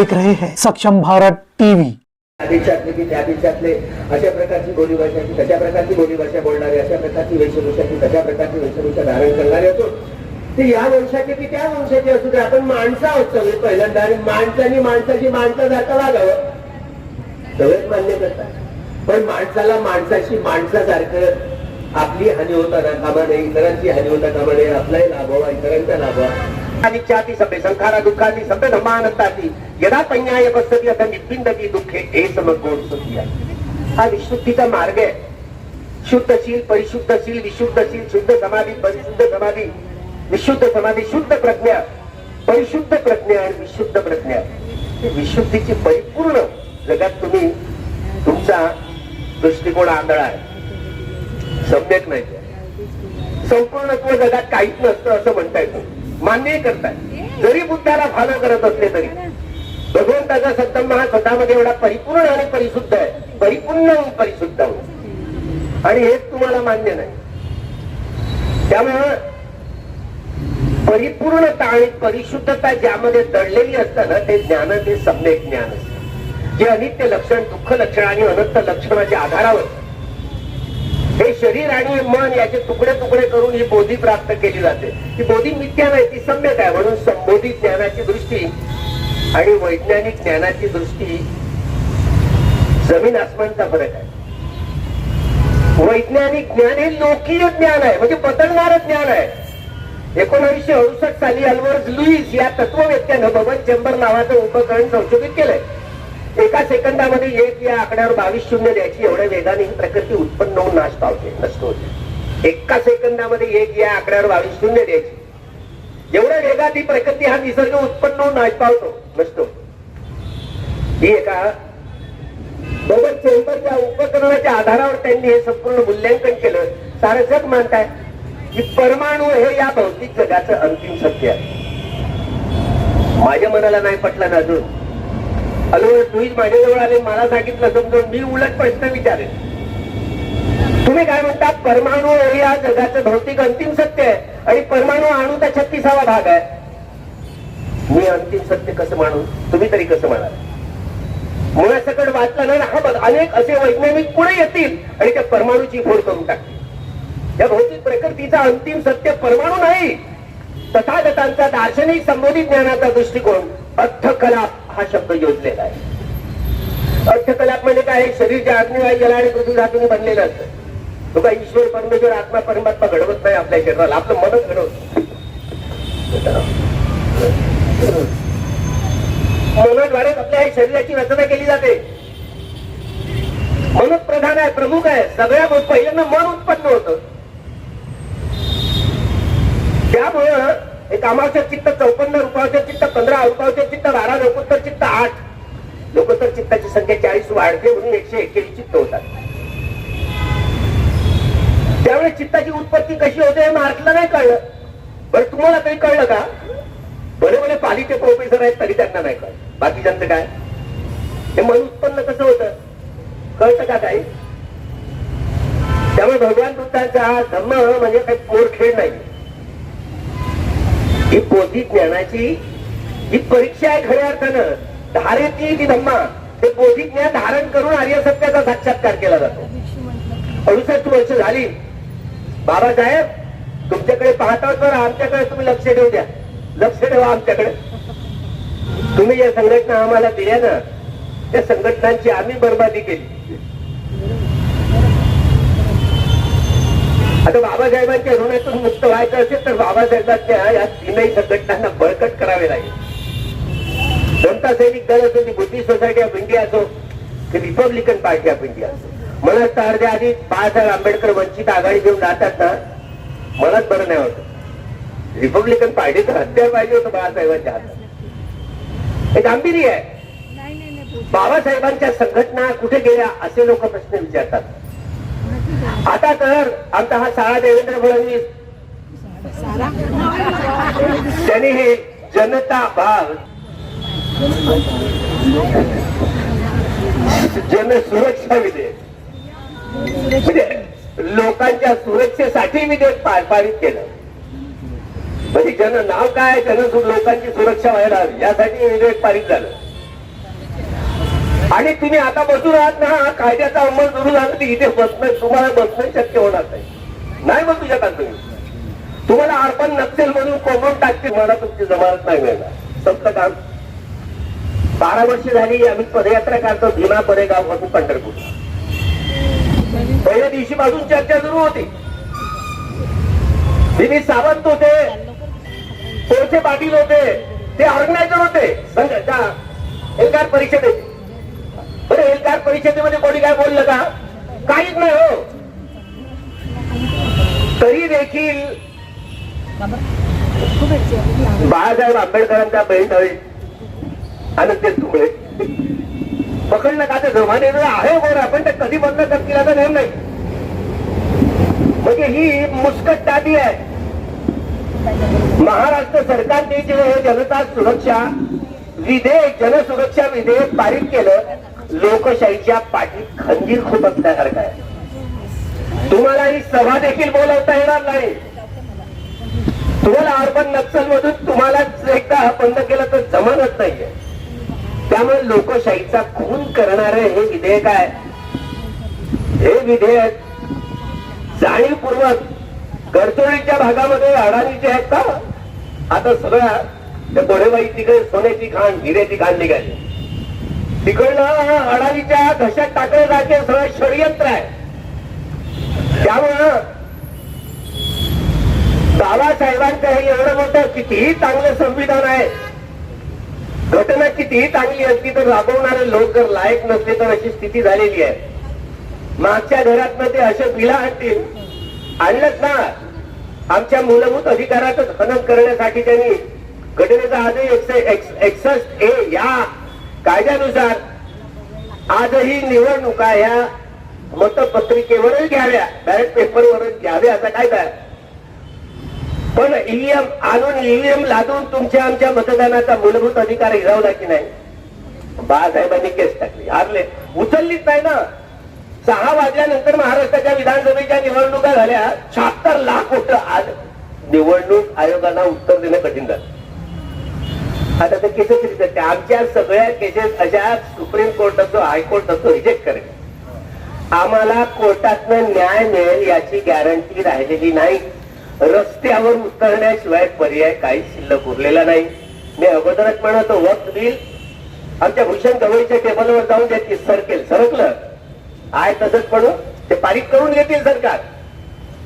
देख रहे हैं। सक्षम भारत टीवी। त्या देशातले की त्या देशातले अशा प्रकारची बोलीभाषा की तशा प्रकारची बोलीभाषा बोलणारे अशा प्रकारची वेशभूषा की तशा प्रकारची वेशभूषा धारण करणारे असो ते या वंशाचे की त्या वंशाचे असू दे आपण माणसं आहोत सगळे पहिल्यांदा आणि माणसाने माणसाची माणसासारखं वागावं. सगळेच मान्य करतात. पण माणसाला माणसाशी माणसासारखं आपली हानी होता ना कामा नये इतरांची हानी होता कामा नये आपलाही लाभ व्हावा इतरांचा लाभ व्हावा. अनिच्छाति सभ्य सभे संखारा दुःखाती सभ्य धर्मानंदाती यदा पंयाय पसती आता निपिंदती दुःखे हे समगोड सुखिया हा विशुद्धीचा मार्ग आहे। शुद्धशील परिशुद्धशील विशुद्धशील शुद्ध समाधी परिशुद्ध समाधी विशुद्ध समाधी शुद्ध प्रज्ञा परिशुद्ध प्रज्ञा आणि विशुद्ध प्रज्ञा। विशुद्धीची परिपूर्ण जगात तुम्ही तुमचा दृष्टिकोन आंधळा आहे। सम्यक नाही. संपूर्णत्व जगात काहीच नसतं असं म्हणता येतं। मान्य करताय. जरी बुद्धाला फॉलो करत असले तरी. भगवंताचा सत्तम हा स्वतःमध्ये एवढा परिपूर्ण आणि परिशुद्ध आहे. परिपूर्ण आणि परिशुद्ध आहे. आणि हेच तुम्हाला मान्य नाही. त्यामुळं परिपूर्णता आणि परिशुद्धता ज्यामध्ये दडलेली असतं ना ते ज्ञान ते सम्यक ज्ञान असतं. जे अनित्य लक्षण दुःख लक्षण आणि अनंत लक्षणाच्या आधारावर हे शरीर आणि मन याचे तुकडे तुकडे करून ही बोधी प्राप्त केली जाते. ही बोधी मिथ्या नाही ती सम्यक आहे. म्हणून संबोधित ज्ञानाची दृष्टी आणि वैज्ञानिक ज्ञानाची दृष्टी जमीन आसमानचा फरक आहे. वैज्ञानिक ज्ञान हे लोकीय ज्ञान आहे म्हणजे बदलणारं ज्ञान आहे. एकोणीसशे अडुसष्ट साली अल्वर्ज लुईस या तत्ववेत्यानं बबन चेंबर नावाचं उपकरण संशोधित केलंय. एका सेकंदामध्ये एक या आकड्यावर बावीस शून्य द्यायची. एवढ्या वेगाने ही प्रकृती उत्पन्न होऊन नाश पावते नष्ट होते. एका सेकंदामध्ये एक या आकड्यावर बावीस शून्य द्यायची. एवढ्या वेगात ही प्रकृती हा निसर्ग उत्पन्न होऊन नाश पावतो नष्ट ही एका बबन चेंबरच्या उपकरणाच्या आधारावर त्यांनी हे संपूर्ण मूल्यांकन केलं. सारं जग मानताय की परमाणू हे या भौतिक जगाचं अंतिम सत्य आहे. माझ्या मनाला नाही पटलं ना अजून? अलो तुम्हीच माझ्याजवळ आले मला सांगितलं समजून मी उलट प्रश्न विचारेन तुम्ही काय म्हणता परमाणू हे या जगाचं भौतिक अंतिम सत्य आहे आणि परमाणू अणूचा छत्तीसावा भाग आहे? मी अंतिम सत्य कसं मानू? तुम्ही तरी कसं मानाल मुळासकट वाचलं ना हा बघ अनेक असे वैज्ञानिक पुढे येतील आणि त्या परमाणूची फोड करून टाकतील. या भौतिक प्रकृतीचा अंतिम सत्य परमाणू नाही. तथागतांचा दार्शनिक संबोधित ज्ञानाचा दृष्टिकोन अर्थकलाप हा शब्द योजलेला आहे. अर्थकलाप म्हणजे काय? शरीर जे अग्निवायू जला आणि पृथ्वी धातूने बनलेलं असतं. तो काय ईश्वर परमेश्वर आत्मा परमात्मा घडवत नाही आपल्या शरीराला. आपलं मनच घडवत मनाद्वारेच आपल्या शरीराची रचना केली जाते. मनच प्रधान आहे प्रमुख आहे. सगळ्या पहिल्यांदा मन उत्पन्न होत. त्यामुळं एक आमाचं चित्त चौपन्न रुपयाचं चित्त लोकोत्तर चित्त आठ. लोकोत्तर चित्ताची संख्या चाळीस वाढते म्हणून एकशे एक्केचाळीस चित्त होतात. त्यामुळे चित्ताची उत्पत्ती कशी होते हे मार्कला नाही कळलं. बरं तुम्हाला काही कळलं का? बरे बरे पालिके प्रोफेसर आहेत तरी त्यांना नाही कळलं. बाकीच्यांचं काय? हे मन उत्पन्न कसं होतं? कळतं का काही? त्यामुळे भगवान बुद्धांचा धम्म म्हणजे काही पोर खेळ नाही. ही बोधी ज्ञानाची ही परीक्षा आहे खऱ्या अर्थानं. धारेती ती धम्मा. ते बोधी ज्ञान धारण करून आर्य सत्याचा साक्षात्कार केला जातो. अडुसष्ट वर्ष झाली. बाबासाहेब तुमच्याकडे पाहता तर आमच्याकडे तुम्ही लक्ष ठेवू द्या. लक्ष ठेवा आमच्याकडे. तुम्ही या संघटना आम्हाला दिल्या ना त्या संघटनांची आम्ही बर्बादी केली. आता बाबासाहेबांच्या ऋणातून मुक्त व्हायचं असेल तर बाबासाहेबांच्या या तीनही संघटनांना बळकट करावे लागेल. जनता सैनिक दल असो ती बुद्धिस्ट सोसायटी ऑफ इंडिया असो की रिपब्लिकन पार्टी ऑफ इंडिया असो. मला तर अर्ध्या आधी बाळासाहेब आंबेडकर वंचित आघाडी घेऊन राहतात ना मलाच बरं नाही होत रिपब्लिकन पार्टीचं हत्यार पाहिजे होतं बाळासाहेबांच्या हातात. हे गांभीर्य आहे. बाबासाहेबांच्या संघटना कुठे गेल्या असे लोक प्रश्न विचारतात. आता तर आमचा हा साळा देवेंद्र फडणवीस. त्यांनी हे जनता भाग जनसुरक्षा विधेयक. म्हणजे लोकांच्या सुरक्षेसाठी विधेयक पारित केलं. म्हणजे जन नाव काय जन लोकांची सुरक्षा व्हायला हवी यासाठी विधेयक पारित झालं. आणि तुम्ही आता बसून आहात ना हा कायद्याचा अंमल सुरू झाला की इथे बसणं तुम्हाला बसणं शक्य होणार नाही. नाही बसू शकत तुम्ही. तुम्हाला अर्पण नक्सेल म्हणून कोमून टाकतील मला तुमची जमानत नाही मिळणार. संपलं काम. बारा वर्ष झाली आम्ही पदयात्रा काढतो भीमा पडेगावपासून पंढरपूर. पहिल्या दिवशी पासून चर्चा सुरू होती. दिलीप सावंत होते पोरचे पाटील होते ते ऑर्गनायझर होते. एल्गार परिषदेचे. बरं एल्गार परिषदेमध्ये कोणी काय बोललं का? काहीच नाही हो. तरी देखील बाळासाहेब आंबेडकरांच्या बहीण ते तुकडे पकडलं का ते जमाने आहे बरं आपण ते कधी बंद करतील आता नेम नाही. म्हणजे ही मुस्कट टाटी आहे. महाराष्ट्र सरकारने जे जनता सुरक्षा विधेयक जनसुरक्षा विधेयक पारित केलं लोकशाहीच्या पाठीत खंजीर खुपसल्यासारखं आहे. तुम्हाला ही सभा देखील बोलवता येणार नाही. तुम्हाला अर्बन नक्सल मधून तुम्हालाच एकदा बंद केलं तर जमानच नाहीये. त्यामुळे लोकशाहीचा खून करणार हे विधेयक आहे. हे विधेयक जाणीवपूर्वक गडचिरोलीच्या भागामध्ये अडाणीचे आहेत का? आता सगळ्या त्या गोडेबाई तिकडे सोन्याची खाण हिऱ्याची खाण निघाली. तिकडनं अडाणीच्या घशात टाकण्यासारखे सगळं षडयंत्र आहे. त्यामुळं बाबासाहेबांचं हे एवढं मोठं कितीही चांगलं संविधान आहे घटना कितीही चांगली असली तर राबवणारे लोक जर लायक नसले तर अशी स्थिती झालेली आहे. मागच्या घरात ते असे बिला आणतील आणलंच ना. आमच्या मूलभूत अधिकारातच हनन करण्यासाठी त्यांनी घटनेचा आजही एकसष्ट ए या कायद्यानुसार आजही निवडणुका ह्या मतपत्रिकेवरच घ्याव्या बॅलेट पेपरवरच घ्याव्या असा कायदा आहे. पण ईव्हीएम आणून ईव्हीएम लादून तुमच्या आमच्या मतदानाचा मूलभूत अधिकार हिरावला की नाही? बाळासाहेबांनी केस टाकली हारले. उचललीच नाही ना. सहा वाजल्यानंतर महाराष्ट्राच्या विधानसभेच्या निवडणुका झाल्या. शहात्तर लाख कोट आज निवडणूक आयोगाला उत्तर देणं कठीण झालं. आता ते केसेस रिजेक्ट आमच्या सगळ्या केसेस अशा सुप्रीम कोर्ट असतो हायकोर्ट असतो रिजेक्ट करेल. आम्हाला कोर्टातनं न्याय मिळेल याची गॅरंटी राहिलेली नाही. रस्त्यावर उतरण्याशिवाय पर्याय काही शिल्लक उरलेला नाही. मी अगोदरच म्हणतो वक्त बिल आमच्या भूषण गवळीच्या टेबलवर जाऊन देतील सरकेल सरकलं. आहे तसंच म्हणून ते पारित करून घेतील सरकार.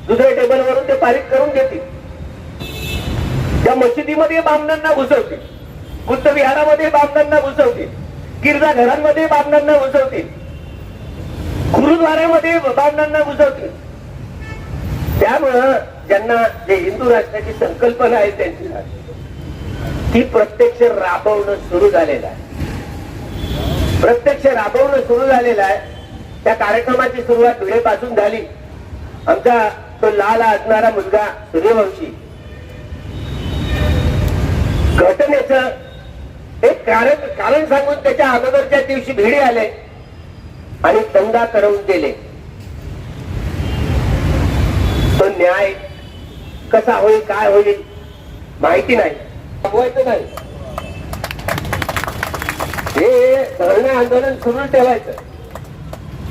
दुसऱ्या टेबलवरून ते पारित करून घेतील. त्या मशिदीमध्ये बामणांना घुसवतील. बुद्ध विहारामध्ये बामणांना घुसवतील. गिरजा घरांमध्ये बामणांना घुसवतील. गुरुद्वाऱ्यामध्ये बामणांना घुसवतील. त्यामुळं ज्यांना जे हिंदू राष्ट्राची संकल्पना आहे त्यांची ती प्रत्यक्ष राबवणं सुरू झालेलं आहे. प्रत्यक्ष राबवणं सुरू झालेलं आहे. त्या कार्यक्रमाची सुरुवात धुळेपासून झाली. आमचा तो लाल असणारा मुलगा सूर्यवंशी. घटनेचं एक कारण कारण सांगून त्याच्या अगोदरच्या दिवशी भिडे आले आणि दंगा करवून दिले तो न्याय कसा होईल काय होईल माहिती नाही. थांबवायचं नाही. हे धरणे आंदोलन सुरू ठेवायचं.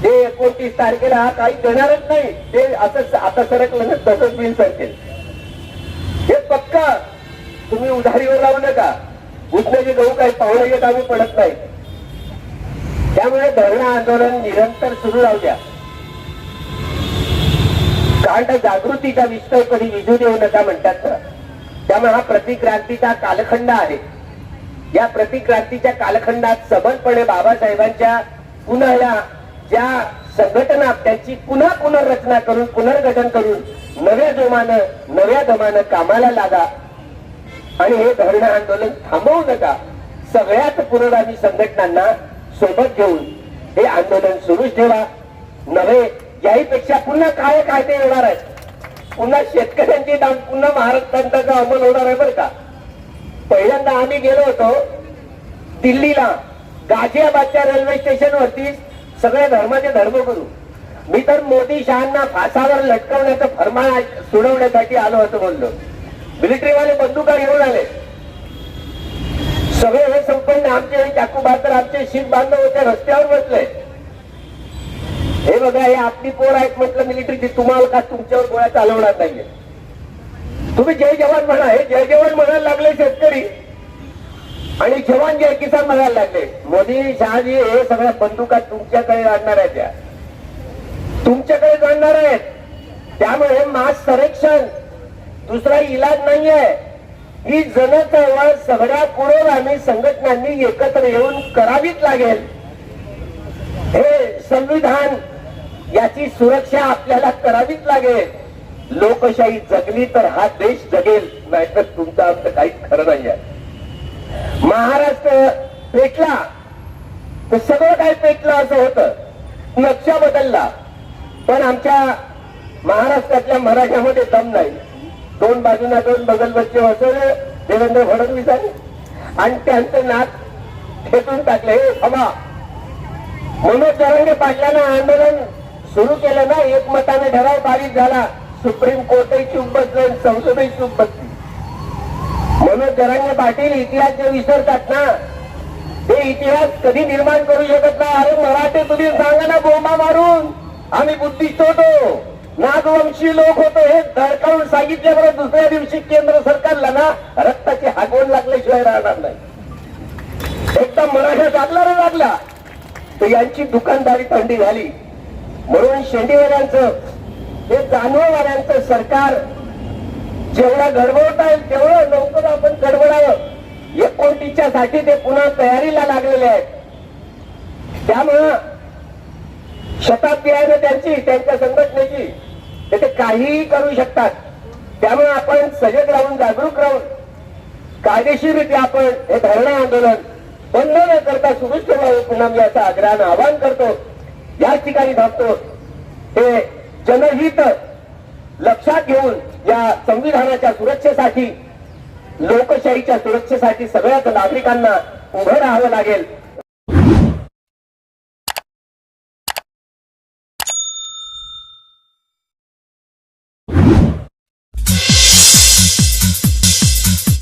जे एकोणतीस तारखेला काही देणारच नाही ते असंच आता सरकलं तसंच बिल सरकेल हे पक्क तुम्ही उधारीवर राहू नका. उठण्याचे गहू काही पाहुणे आम्ही पडत नाही. त्यामुळे धरणं आंदोलन निरंतर सुरू राहू द्या. कारण जागृतीचा विस्तार कधी विजू देऊ नका म्हणतात त्यामुळे हा प्रतिक्रांतीचा कालखंड आहे. या प्रतिक्रांतीच्या कालखंडात सबलपणे बाबासाहेबांच्या पुन्हा ज्या संघटना त्यांची पुन्हा पुनर्रचना करून पुनर्गठन करून नव्या जोमानं नव्या दमानं कामाला लागा. आणि हे धरणं आंदोलन थांबवू नका. सगळ्याच पुरोगामी संघटनांना सोबत घेऊन हे आंदोलन सुरूच ठेवा. नव्हे याहीपेक्षा पुन्हा काय कायदे येणार आहेत पुन्हा शेतकऱ्यांची दाम पुन्हा महाराष्ट्रांचा अंमल होणार आहे बरं का? पहिल्यांदा आम्ही गेलो होतो दिल्लीला गाझियाबादच्या रेल्वे स्टेशन वरती सगळ्या धर्माचे धर्मगुरू मी तर मोदी शहांना फासावर लटकवण्याचं फरमान सोडवण्यासाठी आलो होतो बोललो मिलिटरीवाले बंदुका घेऊन आले. सगळे हे संपन्न आमचे चाकू तर आमचे शीख बांधव होते रस्त्यावर बसले. हे बघा हे आपली पोर आहेत म्हटलं मिलिटरी तुम्हाला का तुमच्यावर गोळ्या चालवणार नाहीये? तुम्ही जय जवान म्हणा. हे जय जवान म्हणायला लागले शेतकरी. आणि जवान जय किसान म्हणायला लागले मोदी शहाजी हे सगळ्या बंदुका तुमच्याकडे आणणार आहेत त्या तुमच्याकडे जाणार आहेत. त्यामुळे मास संरक्षण दुसरा इलाज नाहीये ही जनचळवळ सगळ्या पुरोगामी संघटनांनी एकत्र येऊन करावीच लागेल. हे संविधान याची सुरक्षा आपल्याला करावीच लागेल. लोकशाही जगली तर हा देश जगेल नाहीतर तुमचं आमचं काहीच खरं नाही आहे. महाराष्ट्र पेटला. तर सगळं काय पेटलं असं होतं. नक्षा बदलला. पण आमच्या महाराष्ट्रातल्या मराठ्यामध्ये दम नाही. दोन बाजूला दोन बगल बच्चे बसवले देवेंद्र फडणवीसांनी आणि त्यांचं नाक खेचून टाकले. हे थांबा. मनोज तरंगे पाटलानं आंदोलन सुरू केलं ना एकमताने ठराव पारित झाला. सुप्रीम कोर्टही चूप बसलं संसदही चूप बसली मनोज जरांगे पाटील इतिहास जे विसरतात ना. ते इतिहास कधी निर्माण करू शकत नाही. अरे मराठे तुम्ही सांगा ना बोंबा मारून. आम्ही बुद्धिस्ट होतो नागवंशी लोक होतो हे धडकावून सांगितल्याबरोबर दुसऱ्या दिवशी केंद्र सरकारला ना रक्ताची हागवण लागल्याशिवाय राहणार नाही. एकदा मराठा लागला रे लागला. तर यांची दुकानदारी थंडी झाली. म्हणून शेंडीवाल्यांचं हे जानववाल्यांचं सरकार जेवढा गडबडता येईल तेवढं लवकर आपण गडबडावं एकोणतीसच्या साठी ते पुन्हा तयारीला लागलेले आहेत. त्यामुळं शताब्दी आहे ना त्यांची त्यांच्या संघटनेची. ते काहीही करू शकतात. त्यामुळे आपण सजग राहून जागरूक राहून कायदेशीररित्या आपण हे धरणं आंदोलन बंद न करता सुरूच ठेवावं पुन्हा मी असं आग्रहानं आवाहन करतो. याच ठिकाणी भागतो हे जनहित लक्षात घेऊन या संविधानाच्या सुरक्षेसाठी लोकशाहीच्या सुरक्षेसाठी सगळ्याच नागरिकांना उभं राहावं लागेल.